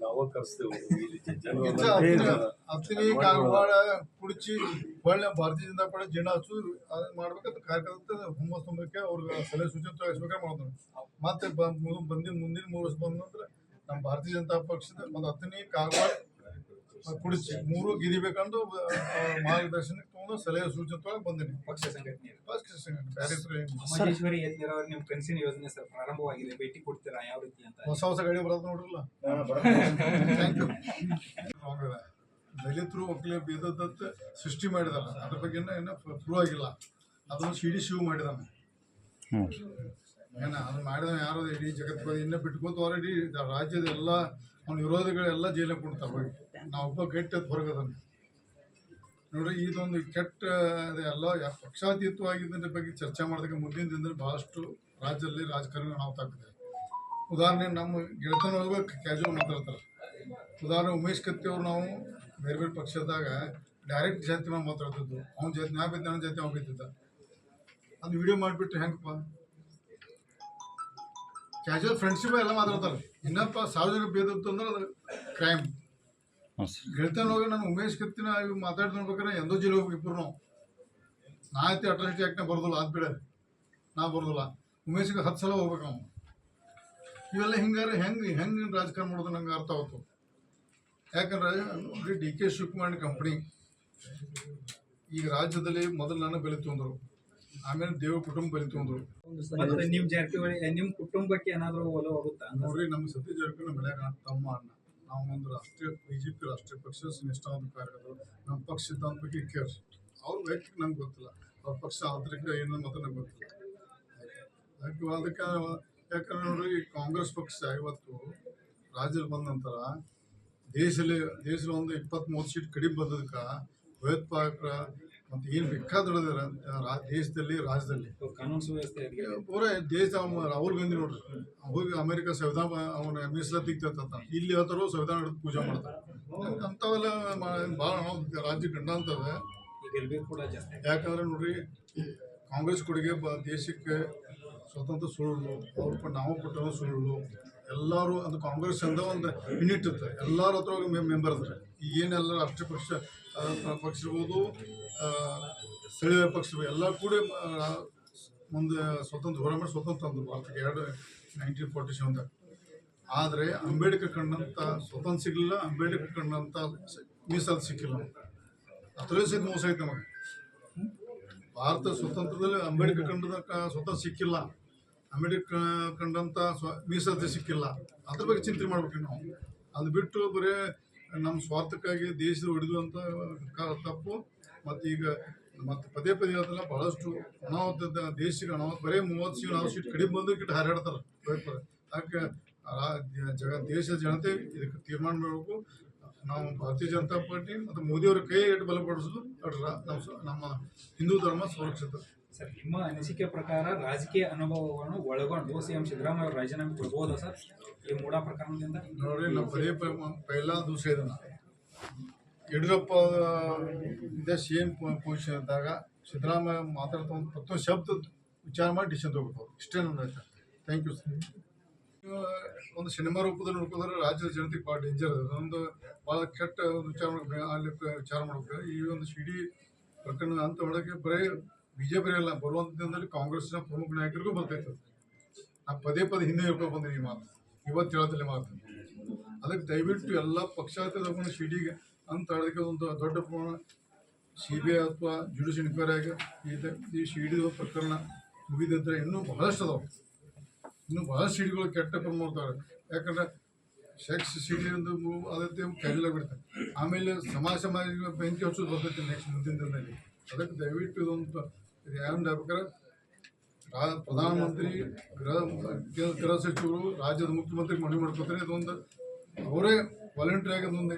ನಾವ ಕರ್ಸ್ತೇವೆ ಇಲ್ಲಿ ಜನ ಹತ್ತಿರ ಕಾಗವಾಡ ಕುಡಿಚಿ ಒಳ್ಳೆ ಭಾರತೀಯ ಜನತಾ ಪಾರ್ಟಿ ಜನ ಹಚ್ಚು ಅದು ಮಾಡ್ಬೇಕಂತ ಕಾರ್ಯಕರ್ತ ಹುಮ್ಮಸ್ ತುಂಬಕ್ಕೆ ಅವ್ರಿಗೆ ಸಲಹೆ ಸೂಚನೆ ತೋರಿಸ್ಬೇಕಾದ್ರೆ ಮಾಡಿದ್ರು ಮತ್ತೆ ಬಂದಿನ ಮುಂದಿನ ಮೂರು ವರ್ಷ ಬಂದ ನಂತರ ನಮ್ಮ ಭಾರತೀಯ ಜನತಾ ಪಕ್ಷದ ಒಂದು ಹತ್ತನೇ ಕಾಗವಾಡ ಕುಡಿಸಿ. ಮೂರು ಗಿರಿಬೇಕಂದು ಮಾರ್ಗದರ್ಶನಕ್ಕೆ ತಗೊಂಡು ಸಲಹೆ ಸೂಚನೆ ತೊಗೊಂಡು ಬಂದಿನಿ. ಪಕ್ಷ ಸಂಘಟನೆ ಪಕ್ಷ ಸಂಘಟನೆ. ಯತ್ನಿರವ್ರ ಕನಸಿನ ಯೋಜನೆ ಸರ್ ಪ್ರಾರಂಭವಾಗಿದೆ ಭೇಟಿ ಕೊಡ್ತೀರಾ? ಯಾವ ರೀತಿ ಅಂತ ಹೊಸ ಹೊಸ ಗಾಡಿ ಬರೋದು ನೋಡ್ರಲ್ಲ. ಥ್ಯಾಂಕ್ ಯು ದಲಿತರು ಒಕ್ಕಲೆ ಬೇದತ್ತ ಸೃಷ್ಟಿ ಮಾಡಿದಾರ ಅದ್ರ ಬಗ್ಗೆ ಇನ್ನೂ ಪ್ರೂವ್ ಆಗಿಲ್ಲ. ಅದನ್ನು ಸಿಡಿ ಶಿವ್ ಮಾಡಿದಾನೆ. ಏನ ಅದು ಮಾಡಿದ ಯಾರು? ಇಡೀ ಜಗತ್ತು ಇನ್ನೂ ಬಿಟ್ಕೋತ ಇಡೀ ರಾಜ್ಯದ ಎಲ್ಲ ಅವ್ನ ವಿರೋಧಿಗಳೆಲ್ಲ ಜೈಲಿಗೆ ಕೊಡ್ತಾರೆ ಹೋಗಿ. ನಾವು ಒಬ್ಬ ಕೆಟ್ಟ ಹೊರಗದನ್ನ ನೋಡ್ರಿ, ಇದೊಂದು ಕೆಟ್ಟ ಎಲ್ಲ ಪಕ್ಷಾತೀತವಾಗಿದ್ದರ ಬಗ್ಗೆ ಚರ್ಚೆ ಮಾಡೋದಕ್ಕೆ ಮುಂದಿನ ದಿನದಲ್ಲಿ ಬಹಳಷ್ಟು ರಾಜ್ಯದಲ್ಲಿ ರಾಜಕಾರಣ ಅನಾಹುತ ಉದಾಹರಣೆ, ನಮ್ಮ ಗೆಳೆತನೊಳಗೆ ಕ್ಯಾಜುವಲ್ ಮಾತಾಡ್ತಾರೆ ಉದಾಹರಣೆ, ಉಮೇಶ್ ಕತ್ತಿ ಅವ್ರು ನಾವು ಬೇರೆ ಬೇರೆ ಪಕ್ಷದಾಗ ಡೈರೆಕ್ಟ್ ಜಾತಿ ಮೇಲೆ ಮಾತಾಡ್ತಿದ್ದು ಅವ್ನ ಜಾತಿ, ನಾ ಬಿದ್ದ ನನ್ನ ಜಾತಿ, ಅವ್ನು ಬಿದ್ದಿದ್ದ ಅದು ವಿಡಿಯೋ ಮಾಡಿಬಿಟ್ಟು ಹೆಂಗಪ್ಪ? ಕ್ಯಾಜುವಲ್ ಫ್ರೆಂಡ್ಶಿಪ್ ಎಲ್ಲ ಮಾತಾಡ್ತಾರೆ. ಇನ್ನಪ್ಪ ಸಾರ್ವಜನಿಕ ಭೇದತ್ತು ಅಂದ್ರೆ ಅದು ಕ್ರೈಮ್ ಗೆಳತನ ಹೋಗಿ ನಾನು ಉಮೇಶ್ ಕತ್ತಿನ ಇವ್ ಮಾತಾಡ್ತಾ ನೋಡ್ಬೇಕಾದ್ರೆ ಎಂದೋ ಜಿಲ್ಲೆ ಹೋಗಿ ಇಬ್ಬರು ನಾವು ನಾ ಐತಿ ಅಟ್ರಾಸಿಟಿ ಆ್ಯಕ್ಟ್ನ ಬರೋದಿಲ್ಲ ಅದು ಬಿಡ ನಾ ಬರೋದಿಲ್ಲ. ಉಮೇಶ್ಗೆ ಹತ್ತು ಸಲ ಹೋಗ್ಬೇಕು ನಾವು ಇವೆಲ್ಲ ಹಿಂಗಾರೆ ಹೆಂಗೆ ಹೆಂಗೆ ರಾಜಕಾರಣ ಮಾಡೋದು ನಂಗೆ ಅರ್ಥ ಆಯ್ತು ಯಾಕಂದ್ರೆ ನೋಡಿ ಡಿ ಕೆ ಶಿವಕುಮಾರ್ ಕಂಪ್ನಿ ಈಗ ರಾಜ್ಯದಲ್ಲಿ ಮೊದಲು ನನ್ನ ಬೆಲೆ ತೊಂದರು ಆಮೇಲೆ ದೇವ ಕುಟುಂಬ ಬೆಲೆ ತೊಂದರು ನಿಮ್ಮ ನಿಮ್ ಜಾರಕಿಹೊಳಿ ನಿಮ್ಮ ಕುಟುಂಬಕ್ಕೆ ಏನಾದರೂ ಒಲವಾಗುತ್ತಾ ನೋಡ್ರಿ ನಮ್ಮ ಸತೀಶ್ ಜಾರಕಿಹೊಳಿ ಮನೆಯಾಗ ತಮ್ಮ ಅಣ್ಣ. ನಾವು ಒಂದು ರಾಷ್ಟ್ರೀಯ ಬಿ ಜೆ ಪಿ ರಾಷ್ಟ್ರೀಯ ಪಕ್ಷದ ನಿಷ್ಠಾವಂತ ಕಾರ್ಯಕರ್ತರು ನಮ್ಮ ಪಕ್ಷ ಬಗ್ಗೆ ಕೇರ್ ಅವ್ರ ವೈಯಕ್ತಿಕ ನಂಗೆ ಗೊತ್ತಿಲ್ಲ. ಅವ್ರ ಪಕ್ಷ ಆಂತರಿಕ ಏನು ಮಾತ್ರ ನಂಗೆ ಗೊತ್ತಿಲ್ಲ. ಅದಕ್ಕೆ ಅದಕ್ಕೆ ಯಾಕಂದ್ರೆ ನೋಡ್ರಿ ಈ ಕಾಂಗ್ರೆಸ್ ಪಕ್ಷ ಇವತ್ತು ರಾಜ್ಯದಲ್ಲಿ ಬಂದ ನಂತರ ದೇಶದಲ್ಲಿ ದೇಶದಲ್ಲಿ ಒಂದು ಇಪ್ಪತ್ತ್ ಮೂವತ್ತು ಸೀಟ್ ಕಡಿಮೆ ಬಂದದಕ್ಕೆ ಭಯೋತ್ಪಾದಕರ ಮತ್ತು ಏನು ಬೇಕಾದ್ರೆ ದೇಶದಲ್ಲಿ ರಾಜ್ಯದಲ್ಲಿ. ಕಾನೂನು ಸುವ್ಯವಸ್ಥೆ ಪೂರ ದೇಶ ರಾಹುಲ್ ಗಾಂಧಿ ನೋಡ್ರಿ. ಹೋಗಿ ಅಮೆರಿಕ ಸಂವಿಧಾನ ಅವನ ಮೀಸಲಾತಿ ತೆಗ್ದಂತ ಇಲ್ಲಿ ಹೇಳ್ತಾರೋ ಸಂವಿಧಾನ ಹಿಡಿದು ಪೂಜೆ ಮಾಡ್ತಾರೆ. ಅಂಥವೆಲ್ಲ ಭಾಳ ರಾಜ್ಯ ಗಂಡ ಈಗ ಗೆಲ್ಬೇಕು ಕೂಡ ಜಾಸ್ತಿ. ಯಾಕಂದ್ರೆ ನೋಡ್ರಿ ಕಾಂಗ್ರೆಸ್ ಕೊಡುಗೆ ಬ ದೇಶಕ್ಕೆ ಸ್ವತಂತ್ರ ಸುಳ್ಳು ಅವ್ರ ನಾವು ಕೊಟ್ಟರು ಸುಳ್ಳು ಎಲ್ಲರೂ ಅದು ಕಾಂಗ್ರೆಸ್ ಅಂದ ಒಂದು ಯೂನಿಟ್ ಇರುತ್ತೆ ಎಲ್ಲರ ಹತ್ರ ಮೆಂಬರ್ ಇದ್ರೆ ಈಗೇನೆಲ್ಲ ರಾಷ್ಟ್ರೀಯ ಪಕ್ಷ ಪಕ್ಷ ಇರ್ಬೋದು ಸ್ಥಳೀಯ ಪಕ್ಷ ಎಲ್ಲ ಕೂಡ ಮುಂದೆ ಸ್ವತಂತ್ರ ಹೋರಾಟ ಸ್ವತಂತ್ರ ಅಂದರು ಭಾರತಕ್ಕೆ ಎರಡು ನೈನ್ಟೀನ್ ಫಾರ್ಟಿ ಸೆವೆನ್ದಾಗ ಆದರೆ ಅಂಬೇಡ್ಕರ್ ಕಂಡಂಥ ಸ್ವತಂತ್ರ ಸಿಗಲಿಲ್ಲ, ಅಂಬೇಡ್ಕರ್ ಕಂಡಂಥ ಮೀಸಲಾತಿ ಸಿಕ್ಕಿಲ್ಲ. ಅದರಲ್ಲೂ ಸಹಿತ ಮೋಸ ಐತೆ ನಮಗೆ. ಭಾರತ ಸ್ವತಂತ್ರದಲ್ಲಿ ಅಂಬೇಡ್ಕರ್ ಕಂಡದ ಸ್ವತಂತ್ರ ಸಿಕ್ಕಿಲ್ಲ. ಅಂಬೇಡ್ಕರ್ ಕಂಡಂಥ ಸ್ವ ಸಿಕ್ಕಿಲ್ಲ. ಅದ್ರ ಬಗ್ಗೆ ಚಿಂತೆ ಮಾಡ್ಬೇಕು ನಾವು. ಅದು ಬಿಟ್ಟು ಬರೀ ನಮ್ಮ ಸ್ವಾರ್ಥಕ್ಕಾಗಿ ದೇಶದ ಹೊಡೆದು ಕ- ತಪ್ಪು ಮತ್ತು ಈಗ ಮತ್ತು ಪದೇ ಪದೇ ಅದೆಲ್ಲ ಬಹಳಷ್ಟು ಅನಾಹುತದ ದೇಶಕ್ಕೆ ಅನಾಹುತ ಬರೀ ಮೂವತ್ತು ಸೀಟ್ ನಾವು ಸೀಟ್ ಕಡಿಮೆ ಬಂದು ಕಿಟ್ಟು ಹಾರಾಡ್ತಾರೆ. ರಾ- ಜಗ ದೇಶದ ಜನತೆ ಇದಕ್ಕೆ ತೀರ್ಮಾನ ಮಾಡಬೇಕು. ನಾವು ಭಾರತೀಯ ಜನತಾ ಪಾರ್ಟಿ ಮತ್ತು ಮೋದಿಯವರ ಕೈ ಇಟ್ಟು ಬಲಪಡಿಸೋದು ಅಡ್ರ ನಮ್ಮ ನಮ್ಮ ಹಿಂದೂ ಧರ್ಮ ಸುರಕ್ಷಿತ. ಸರ್, ನಿಮ್ಮ ಅನಿಸಿಕೆ ಪ್ರಕಾರ ರಾಜಕೀಯ ಅನುಭವವನ್ನು ಒಳಗೊಂಡು ಸಿಎಂ ಸಿದ್ದರಾಮಯ್ಯ ಅವರು ರಾಜೀನಾಮೆ ಕೊಡ್ಬೋದಾ ಸರ್? ಈ ಮೂಢ ಪ್ರಕರಣದಿಂದ? ನೋಡ್ರಿ ನಾವು ಬರೀ ಪೈಲ ಇದನ್ನ. ಯಡಿಯೂರಪ್ಪ ಸಿ ಎಂ ಪೊಸಿಷನ್ ಇದ್ದಾಗ ಸಿದ್ದರಾಮಯ್ಯ ಮಾತಾಡ್ತಾ ಒಂದು ಪ್ರತಿಯೊಂದು ಶಬ್ದ ವಿಚಾರ ಮಾಡಿ ಡಿಸಿಷನ್ ತಗೋಬೇಕು ಇಷ್ಟೇ ನನ್ನ ಥ್ಯಾಂಕ್ ಯು ಸರ್ ಒಂದು ಸಿನಿಮಾ ರೂಪದಲ್ಲಿ ನೋಡ್ಕೊಂಡ್ರೆ ರಾಜ್ಯದ ಜನತೆಗೆ ಭಾಳ ಡೇಂಜರ್ ಅದೊಂದು ಭಾಳ ಕೆಟ್ಟ ಒಂದು ವಿಚಾರ ಮಾಡ್ಬೇಕು ಅಲ್ಲಿ ವಿಚಾರ ಮಾಡ್ಬೇಕು. ಈ ಒಂದು ಸಿಡಿ ಪ್ರಕರಣ ಅಂತ ಒಳಗೆ ಬರೀ ಬಿ ಜೆ ಪಿ ಅಲ್ಲ ಬರುವಂಥ ದಿನದಲ್ಲಿ ಕಾಂಗ್ರೆಸ್ನ ಪ್ರಮುಖ ನಾಯಕರಿಗೂ ಬರ್ತೈತೆ. ನಾ ಪದೇ ಪದೇ ಹಿಂದೆ ಹೇಳ್ಕೊಂಡು ಬಂದೀನಿ ಈ ಮಾತು. ಇವತ್ತು ಹೇಳೋದಿಲ್ಲ ಮಾತು. ಅದಕ್ಕೆ ದಯವಿಟ್ಟು ಎಲ್ಲ ಪಕ್ಷಾತೀತವನ್ನು ಸಿಡಿಗೆ ಅಂತ ಹೇಳೋದಕ್ಕೆ ಒಂದು ದೊಡ್ಡ ಪ್ರಮಾಣ ಸಿ ಬಿ ಐ ಅಥವಾ ಜುಡಿಷಿಯಲ್ ಇನ್ಕ್ವೈರಿ ಆಗಿ ಈ ಶಿಡಿ ಪ್ರಕರಣ ಮುಗಿದಿದ್ರೆ ಇನ್ನೂ ಬಹಳಷ್ಟು ಅದಾವೆ. ಇನ್ನೂ ಬಹಳಷ್ಟು ಸಿಡಿಗಳು ಕೆಟ್ಟ ಪ್ರಮಾಣ ಮಾಡ್ತಾರೆ ಯಾಕಂದ್ರೆ ಸೆಕ್ಸ್ ಸಿಡಿ ಒಂದು ಅದಕ್ಕೆ ಕೈಲಾಗಿ ಬಿಡ್ತಾರೆ ಆಮೇಲೆ ಸಮಾಜ ಸಮಾಜ ಬೆಂಕಿ ಹಚ್ಚೋದು ಬರ್ತೈತೆ ನೆಕ್ಸ್ಟ್ ಮುಂದಿನ ದಿನದಲ್ಲಿ. ಅದಕ್ಕೆ ದಯವಿಟ್ಟು ಇದೊಂದು ಇದು ಏನು ಆಗ್ಬೇಕಾದ್ರೆ ರಾ ಪ್ರಧಾನಮಂತ್ರಿ ಗೃಹ ಗೃಹ ಸಚಿವರು ರಾಜ್ಯದ ಮುಖ್ಯಮಂತ್ರಿ ಮನವಿ ಮಾಡ್ಕೊತಾರೆ. ಇದೊಂದು ಅವರೇ ವಾಲಂಟ್ರಿ ಆಗಿ ಅದೊಂದು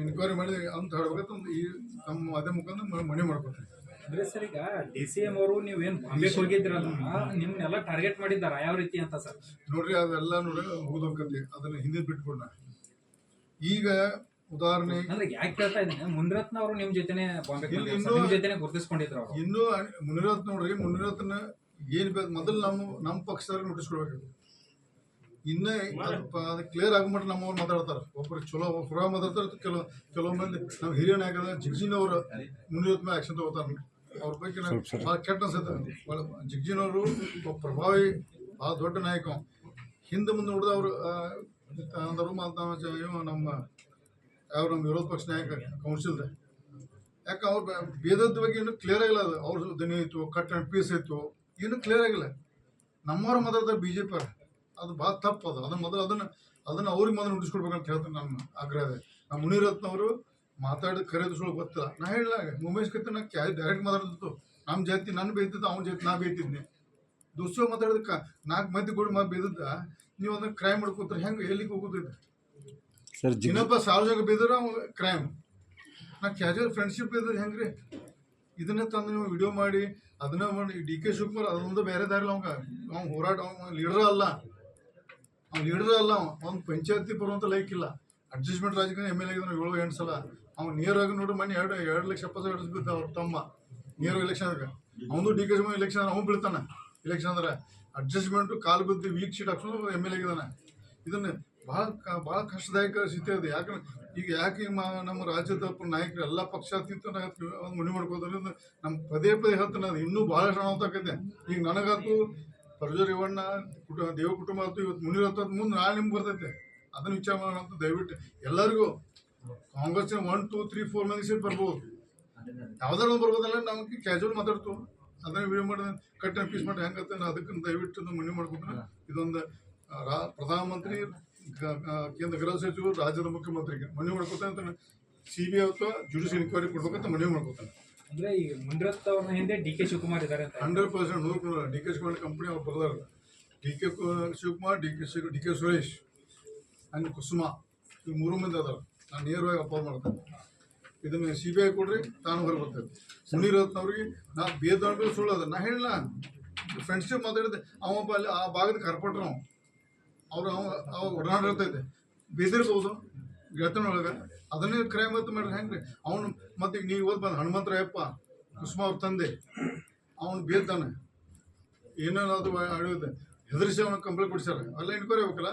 ಇನ್ಕ್ವೈರಿ ಮಾಡಿ ಅಂತ ಹೇಳ್ಬೇಕಂತ ಒಂದು ಈ ತಮ್ಮ ಮಾಧ್ಯಮ ಮುಖಾಂತರ ಮನವಿ ಮಾಡ್ಕೋತಾರೆ. ಅಂದ್ರೆ ಸರ್ ಈಗ ಡಿ ಸಿ ಎಂ ಅವರು ನೀವು ಏನ್ ಬಾಂಬೆ ಹೋಗಿದ್ರಲ್ಲ ನಿಮ್ನೆಲ್ಲ ಟಾರ್ಗೆಟ್ ಮಾಡಿದ್ದಾರೆ? ಯಾವ ರೀತಿ ಅಂತ ಸರ್? ನೋಡ್ರಿ ಅದೆಲ್ಲ ನೋಡಿ ಮುಗಿದೋಗ್ಕತಿ ಅದನ್ನ ಹಿಂದೆ ಬಿಟ್ಕೊಂಡ ಈಗ ಉದಾಹರಣೆ ಅಂದ್ರೆ ಯಾಕೆ ಕೇಳ್ತಾ ಇದ್ದೀನಿ? ಮುನಿರತ್ನ ಅವರು ನಿಮ್ ಜೊತೆನೆ ಬಾಂಬೆ ಇಲ್ಲಿ ಇನ್ನೂ- ನಿಮ್ ಜೊತೆನೆ ಗುರುತಿಸ್ಕೊಂಡಿದ್ರು ಅವರು. ಇನ್ನೂ ಮುನಿರತ್ನ ನೋಡ್ರಿ ಮುನಿರತ್ನ ಏನ್ ಬೇಕು ಮೊದಲು ನಮ್ಮ ನಮ್ಮ ಪಕ್ಷದವ್ರಿಗೆ ನೋಟಿಸ್ ಕೊಡ್ಬೇಕು ಇನ್ನೇ ಅದು ಕ್ಲಿಯರ್ ಆಗಮಟ್ಟ ನಮ್ಮವ್ರು ಮಾತಾಡ್ತಾರೆ. ಒಬ್ಬರು ಚಲೋ ಪುರಾ ಮಾತಾಡ್ತಾರೆ ಕೆಲವು ಕೆಲವು ಮಂದಿ ನಾವು ಹಿರಿಯ ನಾಯಕರ ಜಿಗ್ಜಿನವರು ಮುನಿರತ್ನ ಮೇಲೆ ಆಕ್ಷನ್ ತಗೋತಾರೆ. ಅವ್ರ ಬಗ್ಗೆ ನಂಗೆ ಭಾಳ ಕೆಟ್ಟ ಅನ್ಸುತ್ತೆ ಭಾಳ ಜಿಗ್ಜಿನವರು ಒಬ್ಬ ಪ್ರಭಾವಿ ಭಾಳ ದೊಡ್ಡ ನಾಯಕ. ಅವ. ಹಿಂದೆ ಮುಂದೆ ನೋಡಿದ ಅವರು ಅಂದರು ಮಾತಾ ಇವ ನಮ್ಮ ಯಾವ ನಮ್ಮ ವಿರೋಧ ಪಕ್ಷ ನಾಯಕ ಕೌನ್ಸಿಲ್ ಯಾಕೆ ಅವ್ರ ಭೇದದ ಬಗ್ಗೆ ಇನ್ನೂ ಕ್ಲಿಯರ್ ಆಗಿಲ್ಲ ಅದು. ಅವ್ರ ದನಿ ಇತ್ತು ಕಟ್ ಆ್ಯಂಡ್ ಪೀಸ್ ಐತು ಇನ್ನೂ ಕ್ಲಿಯರ್ ಆಗಿಲ್ಲ. ನಮ್ಮವ್ರ ಮೊದಲ ಬಿ ಜೆ ಪಿ ಅದು ಭಾಳ ತಪ್ಪು ಅದು. ಅದನ್ನ ಮೊದಲು ಅದನ್ನು ಅದನ್ನು ಅವ್ರಿಗೆ ಮೊದಲು ನುಡಿಸ್ಕೊಡ್ಬೇಕಂತ ಹೇಳ್ತೀನಿ ನನ್ನ ಆಗ್ರಹ ಇದೆ. ನಮ್ಮ ಮುನಿರತ್ನವರು ಮಾತಾಡಿದ ಕರೆದು ಸುಳ್ಳು ಗೊತ್ತಿಲ್ಲ. ನಾ ಹೇಳಿಲ್ಲ ಉಮೇಶ್ ಕತ್ತ ನಾ ಕ್ಯಾ ಡೈರೆಕ್ಟ್ ಮಾತಾಡ್ತಿತ್ತು. ನಮ್ಮ ಜಾತಿ ನನ್ನ ಬೇಯ್ತಿದ್ದು ಅವ್ನ ಜಾತಿ ನಾ ಬೇಯ್ತಿದ್ನಿ. ದುಸ್ಸೋ ಮಾತಾಡೋದಕ್ಕೆ ನಾಲ್ಕು ಮಂದಿ ಕೂಡ ಮಾ ಬೇದದ್ದ ನೀವು ಅದನ್ನ ಕ್ರೈಮ್ ಮಾಡ್ಕೋತಾರೆ, ಹೆಂಗೆ ಎಲ್ಲಿಗೆ ಹೋಗೋದೈತೆ ಸರ್ ಇನ್ನೊಬ್ಬ ಸಾರ್ವಜನಿಕ ಅವ ಕ್ರೈಮ್ ನಾ ಕ್ಯಾಜುವಲ್ ಫ್ರೆಂಡ್ಶಿಪ್ ಇದ್ದದ್ದು ಹೆಂಗ್ರಿ? ಇದನ್ನ ತಂದು ನೀವು ವಿಡಿಯೋ ಮಾಡಿ, ಅದನ್ನ ಮಾಡಿ ಡಿ ಕೆ ಶಿವಕುಮಾರ್ ಅದೊಂದು ಬೇರೆ ದಾರಿಲ್ಲ ಅವಂಗ. ಅವ್ನು ಹೋರಾಟ ಅವ್ನು ಲೀಡರ್ ಅಲ್ಲ. ಅವ್ನು ಲೀಡರ್ ಅಲ್ಲ ಅವ್ನು ಪಂಚಾಯತಿ ಬರುವಂಥ ಲೈಕ್ ಇಲ್ಲ. ಅಡ್ಜಸ್ಟ್ಮೆಂಟ್ ರಾಜಕೀಯ ಎಂ ಎಲ್ ಎ ಏಳು, ಎಂಟು ಸಲ. ಅವ್ನು ನೇರವಾಗಿ ನೋಡಿ, ಮನೆ ಎರಡು ಎರಡು ಲಕ್ಷ ಎಪ್ಪತ್ತು ಸಾವಿರ ಬಿದ್ದ ಅವ್ರ ತಮ್ಮ. ನೇರ ಎಲೆಕ್ಷನ್ ಅವನು ಡಿ ಕೆ ಶಿವಕುಮಾರ್ ಎಲೆಕ್ಷನ್ ಅವ್ನು ಬೀಳ್ತಾನೆ. ಎಲೆಕ್ಷನ್ ಅಂದ್ರೆ ಅಡ್ಜಸ್ಟ್ಮೆಂಟು ಕಾಲು ಬಿದ್ದು ವೀಕ್ ಶೀಟ್ ಹಾಕ್ಸ್ಕೊಂಡು ಎಂ ಎಲ್ ಎ ಇದನ್ನ ಭಾಳ ಭಾಳ ಕಷ್ಟದಾಯಕ ಸ್ಥಿತಿ ಅದು. ಯಾಕಂದ್ರೆ ಈಗ ಯಾಕೆ ಮಾ- ನಮ್ಮ ರಾಜ್ಯದ ನಾಯಕರು ಎಲ್ಲ ಪಕ್ಷಾತೀತ ಒಂದು ಮನೆ ಮಾಡ್ಕೋದ್ರಿಂದ ನಮ್ಮ ಪದೇ ಪದೇ ಹೇಳ್ತಾನೆ ಅದು ಇನ್ನೂ ಭಾಳ ಆಕೈತೆ ಈಗ ನನಗಂತೂ ಪ್ರಜೋ ರೇವಣ್ಣ ಕುಟುಂಬ ದೇವ ಕುಟುಂಬ ಆಯ್ತು ಇವತ್ತು ಮುನಿರತ್ತ ಮುಂದೆ ನಾಳೆ ನಿಮ್ಗೆ ಬರ್ತೈತೆ. ಅದನ್ನ ವಿಚಾರ ಮಾಡೋಣ ಅಂತ ದಯವಿಟ್ಟು ಎಲ್ಲರಿಗೂ ಕಾಂಗ್ರೆಸ್ನ ಒನ್ ಟೂ ತ್ರೀ ಫೋರ್ ಮಂದಿ ಸೀಟ್ ಬರ್ಬೋದು. ಯಾವ್ದಾರು ಒಂದು ಬರ್ಬೋದಲ್ಲ ನಮಗೆ ಕ್ಯಾಶುವಲ್ ಮಾತಾಡ್ತು ಅದನ್ನ ವಿಡಿಯೋ ಮಾಡಿ ಕಟ್ ಆ್ಯಂಡ್ ಪೀಸ್ ಮಾಡಿ ಹೆಂಗತ್ತೆ ಅದಕ್ಕೆ ದಯವಿಟ್ಟು ಮನೆ ಮಾಡ್ಕೊತೀನಿ ಇದೊಂದು ರಾ ಪ್ರಧಾನಮಂತ್ರಿ ಕೇಂದ್ರ ಗೃಹ ಸಚಿವರು ರಾಜ್ಯದ ಮುಖ್ಯಮಂತ್ರಿಗೆ ಮನವಿ ಮಾಡ್ಕೊತಾನೆ ಅಂತ ಸಿ ಬಿ ಐ ಅಥವಾ ಜುಡಿಷಿಯಲ್ ಇನ್ಕ್ವೈರಿ ಕೊಡ್ಬೇಕಂತ ಮನವಿ ಮಾಡ್ಕೊತಾನೆ. ಅಂದ್ರೆ ಈ ಮುನಿರತ್ ಅವ್ರ ಹಿಂದೆ ಡಿ ಕೆ ಶಿವಕುಮಾರ್ ಇದ್ದಾರೆ ಅಂತ. ಹಂಡ್ರೆಡ್ ಪರ್ಸೆಂಟ್ ನೂರು ಡಿ ಕೆ ಶಿವಕುಮಾರ್ ಕಂಪ್ನಿ ಅವ್ರು ಬರ್ದಾರ D K Shivakumar D K Shiva D K Suresh ಹಂಗೆ ಕುಸುಮ ಈ ಮೂರು ಮಂದಿ ಅದಾರ. ನಾನು ನೇರವಾಗಿ ಅಪೋಸ್ ಮಾಡ್ತೇನೆ. ಇದನ್ನ ಸಿ ಬಿ ಐ ಕೊಡ್ರಿ ತಾನು ಹೊರಗೆ ಬರ್ತೇವೆ ಮುನಿರತ್ನವ್ರಿಗೆ ನಾ ಬೇದ ಸುಳ್ಳು ಅದ. ನಾ ಹೇಳಿಲ್ಲ ಫ್ರೆಂಡ್ಶಿಪ್ ಮಾತಾಡಿದೆ ಅವ ಅಲ್ಲಿ ಆ ಭಾಗದ ಕರ್ಕೊಟ್ರು ಅವ ಅವ್ರು ಅವ ಒಡನಾಟ ಇರ್ತೈತೆ. ಬೇದಿರ್ಬೋದು ಗೆಳತನೊಳಗೆ ಅದನ್ನೇ ಕ್ರೈ ಮತ್ತು ಮಾಡ್ರಿ ಹೆಂಗ್ರಿ? ಅವನು ಮತ್ತೆ ಈಗ ನೀವು ಓದ್ ಬಂದು ಹನುಮಂತರಾಯಪ್ಪ ಕುಸುಮ ಅವ್ರ ತಂದೆ ಅವನು ಬೀಳ್ತಾನೆ. ಏನೇನು ಅದು ಅಳಿಯೋದು ಹೆದರಿಸಿ ಅವನ ಕಂಪ್ಲೇಂಟ್ ಕೊಡ್ಸ್ಯಾರ. ಅವೆಲ್ಲ ಇನ್ಕ್ವೈರಿ ಆಗ್ಬೇಕಲ್ಲ?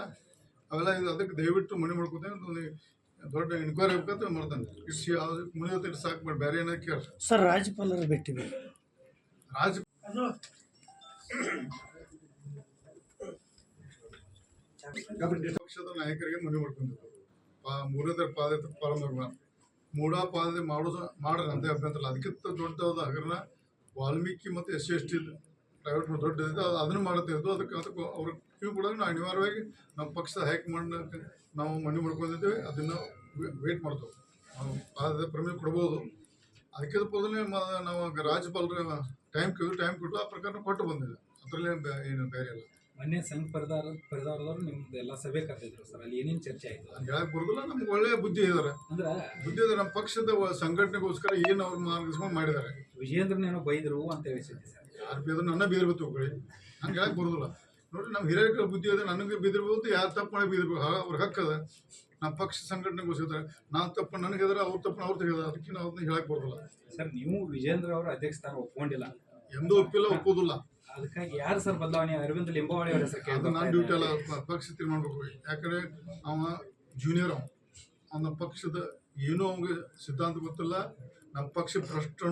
ಅವೆಲ್ಲ ಇದು ಅದಕ್ಕೆ ದಯವಿಟ್ಟು ಮನೆ ಮಾಡ್ಕೊತೇನೆ ದೊಡ್ಡ ಇನ್ಕ್ವೈರಿ ಆಗ್ಬೇಕಂತ ಮಾಡ್ತಾನೆ. ಇಷ್ಟು ಮುನಿ ಹೊತ್ತಿಟ್ಟು ಸಾಕು ಮಾಡಿ ಬೇರೆ ಏನಾದ್ರು ಕೇಳಿ ಸರ್ ರಾಜ್ಯಪಾಲರು ಭೇಟಿ ರಾಜ ಪಕ್ಷದ ನಾಯಕರಿಗೆ ಮನವಿ ಮಾಡ್ಕೊಂಡಿದ್ರು. ಮೂರನೇ ಪಾದಯಾತ್ರೆ ಪ್ರಾರಂಭ. ಮೂಡ ಪಾದಯಾತ್ರೆ ಮಾಡೋದು, ಮಾಡ್ರಿ ಅಂತ ಅಭ್ಯಂತರ ಅದಕ್ಕಿಂತ ದೊಡ್ಡದಾದ ಹಗರಣ ವಾಲ್ಮೀಕಿ ಮತ್ತು S C S T private ದೊಡ್ಡದಿದೆ. ಅದು ಅದನ್ನು ಮಾಡುತ್ತಿದ್ದು ಅದಕ್ಕೆ ಅದಕ್ಕೆ ಅವ್ರ ಕ್ಯೂ ಕೂಡ ನಾವು ಅನಿವಾರ್ಯವಾಗಿ ನಮ್ಮ ಪಕ್ಷದ ಹೈಕಮಾಂಡ್ ನಾವು ಮನವಿ ಮಾಡ್ಕೊಂಡಿದ್ದೇವೆ. ಅದನ್ನು ವೇಟ್ ಮಾಡ್ತೇವೆ. ನಾವು ಪಾದ ಪ್ರಮೇಯ ಕೊಡ್ಬೋದು. ಅದಕ್ಕಿಂತ ಬದಲೇ ನಾವು ರಾಜ್ಯಪಾಲರ ಟೈಮ್ ಕೇಳಿದ್ರು ಟೈಮ್ ಕೊಟ್ಟು ಆ ಪ್ರಕಾರ ಕೊಟ್ಟು ಬಂದಿದೆ. ಅದರಲ್ಲೇ ಏನು ಬೇರೆ ಇಲ್ಲ. ಮೊನ್ನೆ ಸಂಘ ಪರಿದಾರ ಪರಿದಾರದವರು ನಿಮ್ದು ಎಲ್ಲ ಸಭೆ ಕರೆದಿದ್ರು ಸರ್ ಅಲ್ಲಿ ಏನೇನು ಚರ್ಚೆ ಆಯ್ತು? ಹಂಗೆ ಹೇಳಕ್ ಬರೋದಿಲ್ಲ ನಮ್ಗೆ ಒಳ್ಳೆಯ ಬುದ್ಧಿ ಇದ್ದಾರೆ ಅಂದ್ರೆ ಬುದ್ಧಿ ಇದ್ದಾರೆ ನಮ್ಮ ಪಕ್ಷದ ವ- ಸಂಘಟನೆಗೋಸ್ಕರ ಏನು ಅವ್ರು ಮಾರ್ಗದರ್ಶನ ಮಾಡಿದ್ದಾರೆ. ವಿಜೇಂದ್ರನೇನೋ ಬೈದ್ರು ಅಂತ ಹೇಳಿಸಿದ್ದೆ ಸರ್. ಯಾರು ಬೇದ್ರು ನನ್ನ ಹೋಗ್ರಿ ಹಂಗೆ ಹೇಳಕ್ಕೆ ಬರೋದಿಲ್ಲ. ನೋಡ್ರಿ ನಮ್ಮ ಹಿರಿಯರ ಬುದ್ಧಿ ಇದೆ ನನಗೆ ಬಿದ್ದಿರ್ಬೋದು ಯಾರು ತಪ್ಪು ಬಿದ್ದಿರ್ಬೋದು ಹ- ಅವ್ರ ಹಕ್ಕದ ನಮ್ಮ ಪಕ್ಷ ಸಂಘಟನೆಗೋಸ್ಕರ ನಾನು ತಪ್ಪು ನನಗೆ ಇದ್ರೆ ಅವ್ರ ತಪ್ಪು ಅವ್ರ ತೆಗೆದ ಅದಕ್ಕೆ ನಾವು ಅದನ್ನ ಹೇಳಕ್ ಬರೋದಿಲ್ಲ. ಸರ್ ನೀವು ವಿಜೇಂದ್ರ ಅವರ ಅಧ್ಯಕ್ಷ ಸ್ಥಾನ ಒಪ್ಕೊಂಡಿಲ್ಲ. ಎಂದೂ ಒಪ್ಪಿಲ್ಲ ಒಪ್ಪೋದಿಲ್ಲ. ಅದಕ್ಕಾಗಿ ಯಾರು ಸರ್ ಬದಲಾವಣೆ? ಅರವಿಂದ್ ಲಿಂಬಾವಳಿ ಅವರ ಹೆಸರು ಅದು ನನ್ನ ಡ್ಯೂಟಿ ಅಲ್ಲ. ಪಕ್ಷ ತೀರ್ಮಾನ ಮಾಡ್ಬೇಕು ಯಾಕಂದ್ರೆ ಅವ ಜೂನಿಯರ್ ಅವ. ಅವನ ಪಕ್ಷದ ಏನೂ ಅವಂಗೆ ಸಿದ್ಧಾಂತ ಗೊತ್ತಿಲ್ಲ. ನಮ್ಮ ಪಕ್ಷ ಭ್ರಷ್ಟ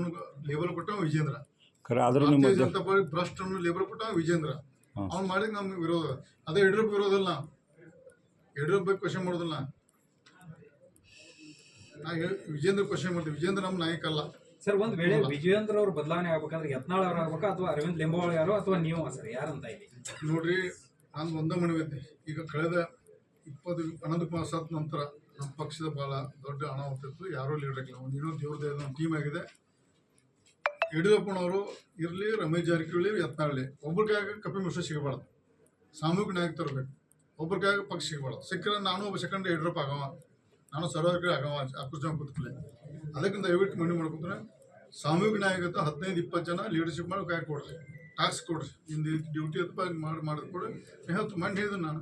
ಲೇಬಲ್ ಕೊಟ್ಟ ವಿಜೇಂದ್ರ. ಖರೆ ಆದರೂ ನಿಮ್ಮ ಭಾರತೀಯ ಜನತಾ ಪಾರ್ಟಿ ಭ್ರಷ್ಟನ್ನು ಲೇಬಲ್ ಕೊಟ್ಟ ವಿಜೇಂದ್ರ. ಅವ್ನು ಮಾಡಿದ ನಮ್ಗೆ ವಿರೋಧ. ಅದೇ ಯಡಿಯೂರಪ್ಪ ವಿರೋಧ ಇಲ್ಲ ಯಡಿಯೂರಪ್ಪ ಬಗ್ಗೆ ಕ್ವಶನ್ ಮಾಡೋದಿಲ್ಲ. ನಾ ಹೇಳ್- ವಿಜೇಂದ್ರ ಕ್ವಶನ್ ಮಾಡ್ತೀವಿ. ವಿಜೇಂದ್ರ ನಮ್ಮ ನಾಯಕ ಅಲ್ಲ ಸರ್ ಒಂದ್ ವೇಳೆ ವಿಜಯೇಂದ್ರ ಅವ್ರು ಬದಲಾವಣೆ ಆಗ್ಬೇಕಂದ್ರೆ ಯತ್ನಾಳ್ ಅವ್ರ ಆಗ್ಬೇಕಾ ಅಥವಾ ಅರವಿಂದ್ ಲಿಂಬಾವಳಿ ಯಾರು ಅಥವಾ ನೀವು ಸರ್ ಯಾರಂತ ಇಲ್ಲಿ? ನೋಡ್ರಿ, ನಾನು ಒಂದೇ ಮನವಿ ಐತಿ ಈಗ ಕಳೆದ ಇಪ್ಪತ್ತು, ಹನ್ನೊಂದು ಮಾಸ ನಂತರ ನಮ್ಮ ಪಕ್ಷದ ಭಾಳ ದೊಡ್ಡ ಹಣ ಹೊತ್ತಿತ್ತು ಯಾರೂ ಲೀಡರ್ ಆಗಿಲ್ಲ. ಒಂದು ಇನ್ನೊಂದು ದೇವ್ರದ್ದು ಒಂದು ಟೀಮ್ ಆಗಿದೆ. ಯಡಿಯೂರಪ್ಪನವರು ಇರಲಿ, ರಮೇಶ್ ಜಾರಕಿಹೊಳಿ ಯತ್ನಾಳ್ ಒಬ್ಬರ ಕೈಯಾಗ ಕಪಿ ಮಿಶ್ರ ಸಿಗಬಾರ್ದು. ಸಾಮೂಹಿಕ ನಾಯಕ ತರಬೇಕು. ಒಬ್ಬರ ಕೈಯಾಗ ಪಕ್ಷ ಸಿಗಬಾರ್ದು. ಸಿಕ್ಕರೆ ನಾನು ಒಬ್ಬ ಸೆಕೆಂಡ್ ಯಡಿಯೂರಪ್ಪ ಆಗವ, ನಾನು ಸರ್ವಾಧಿಕಾರಿ ಆಗವ ಅಕ್ಕುಸ್ ಜನ ಕೂತ್ಕೊಳ್ಳಿ ಅದಕ್ಕಿಂತ ದಯವಿಟ್ಟು ಮನವಿ ಮಾಡ್ಕೊತಾರೆ ಸಾಮೂಹಿಕ ನಾಯಕತ್ವ ಹದಿನೈದು ಇಪ್ಪತ್ತು ಜನ ಲೀಡರ್ಶಿಪ್ ಮಾಡಿ ಕೈ ಕೊಡ್ರಿ. ಟಾಸ್ಕ್ ಕೊಡ್ರಿ. ನಿಮ್ದು ಡ್ಯೂಟಿ ಅಥವಾ ಮಾಡಿ ಮಾಡಿದ್ ಕೊಡ್ರಿ ಹೇಳ್ತು ಮಂಡಿ ಹೇಳಿದ್ರು ನಾನು.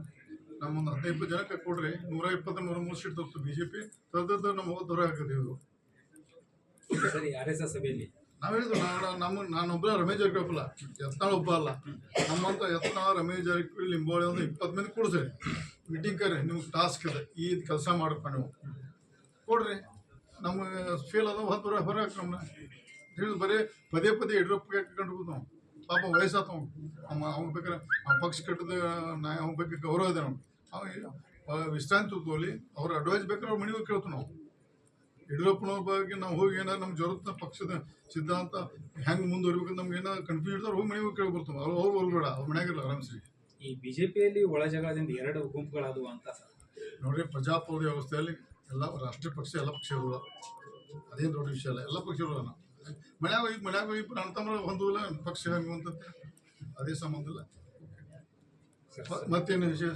ನಮ್ಮೊಂದು ಹದಿನೈದು ಇಪ್ಪತ್ತು ಜನಕ್ಕೆ ಕೊಡ್ರಿ. ನೂರ ಇಪ್ಪತ್ತು ನೂರ ಮೂರು ಸೀಟ್ ತರ್ತು ಬಿ ಜೆ ಪಿ ತದ್ದು ನಮ್ಮ ಹೋಗಿ ದೂರ ಹಾಕಿದ್ದೀವಿ ಇವರು. ಹೇಳಿದ್ರು ಸಭೆಯಲ್ಲಿ. ನಾವ್ ಹೇಳಿದ್ವಿ ನಾನು ನಮ್ಮ ನಾನೊಬ್ಬ ರಮೇಶ್ ಜಾರಕಿಹೊಳಿ ಯತ್ನಾಳ್ ಒಬ್ಬ ಅಲ್ಲ. ನಮ್ಮಂತ ಯತ್ನಾಳ್ ರಮೇಶ್ ಜಾರಕಿಹೊಳಿ ಲಿಂಬೋಳಿ ಒಂದು ಇಪ್ಪತ್ತು ಮಂದಿ ಕೊಡ್ಸ್ರಿ. ಮೀಟಿಂಗ್ ಕರೆ ನಿಮ್ಗೆ ಟಾಸ್ಕ್ ಇದೆ. ಈ ಕೆಲಸ ಮಾಡ್ಕೊಂಡು ನೀವು. ಕೊಡ್ರಿ. ನಮಗೆ ಫೇಲ್ ಅದ ಹತ್ತು ಹೊರ ಹೊರ ನಮ್ಮನ್ನ ಹಿಡಿದು ಬರೀ ಪದೇ ಪದೇ ಯಡಿಯೂರಪ್ಪ ಕಂಡು ನಾವು? ಪಾಪ ವಯಸ್ಸಾತ ಅಮ್ಮ ಅವ್ನ ಬೇಕಾದ್ರೆ ಆ ಪಕ್ಷ ಕಟ್ಟದ ನಾ ಅವ್ನ ಬಗ್ಗೆ ಗೌರವ ಇದೆ ನಾವು ಅವ ವಿಶ್ರಾಂತಿ ತೋಲಿ ಅವ್ರ ಅಡ್ವೈಸ್ ಬೇಕಾದ್ರೆ ಅವ್ರ ಮನೆಗೆ ಕೇಳ್ತು ನಾವು. ಯಡಿಯೂರಪ್ಪನವ್ರ ಬಗ್ಗೆ ನಾವು ಹೋಗಿ ಏನಾರು ನಮ್ಮ ಜರುತ್ತ ಪಕ್ಷದ ಸಿದ್ಧಾಂತ ಹೆಂಗೆ ಮುಂದುವರಿಬೇಕು ನಮ್ಗೆ ಏನಾದ್ರು ಕನ್ಫ್ಯೂಸ್ ಇರ್ತಾರೆ ಹೋಗಿ ಮನೆಗೆ ಕೇಳಿ ಬರ್ತಾವೆ. ಅವ್ರು ಅವ್ರು ಬರ್ಬೇಡ ಅವ್ರ ಮನೆಯಾಗಿಲ್ಲ ಆರಾಮ್ಸಿ ಈ ಬಿಜೆಪಿಯಲ್ಲಿ ಒಳ ಜಗಳದಿಂದ ಎರಡು ಗುಂಪುಗಳಾದವು ಅಂತ ನೋಡ್ರಿ ಪ್ರಜಾಪ್ರಭುತ್ವ ವ್ಯವಸ್ಥೆಯಲ್ಲಿ ಎಲ್ಲ ರಾಷ್ಟ್ರೀಯ ಪಕ್ಷ, ಎಲ್ಲ ಪಕ್ಷಗಳು, ಅದೇನು ದೊಡ್ಡ ವಿಷಯ ಅಲ್ಲ, ಎಲ್ಲ ಪಕ್ಷಗಳು ಮನ್ಯಾಗ ಹೋಗಿ ಮನ್ಯಾಗ ಹೋಗಿ ನನ್ನ ತಮ್ಮ ಹೊಂದಿಲ್ಲ ಪಕ್ಷ ಹೆಂಗೆ ಅಂತ ಅದೇ ಸಂಬಂಧ ಇಲ್ಲ. ಮತ್ತೇನು ವಿಷಯ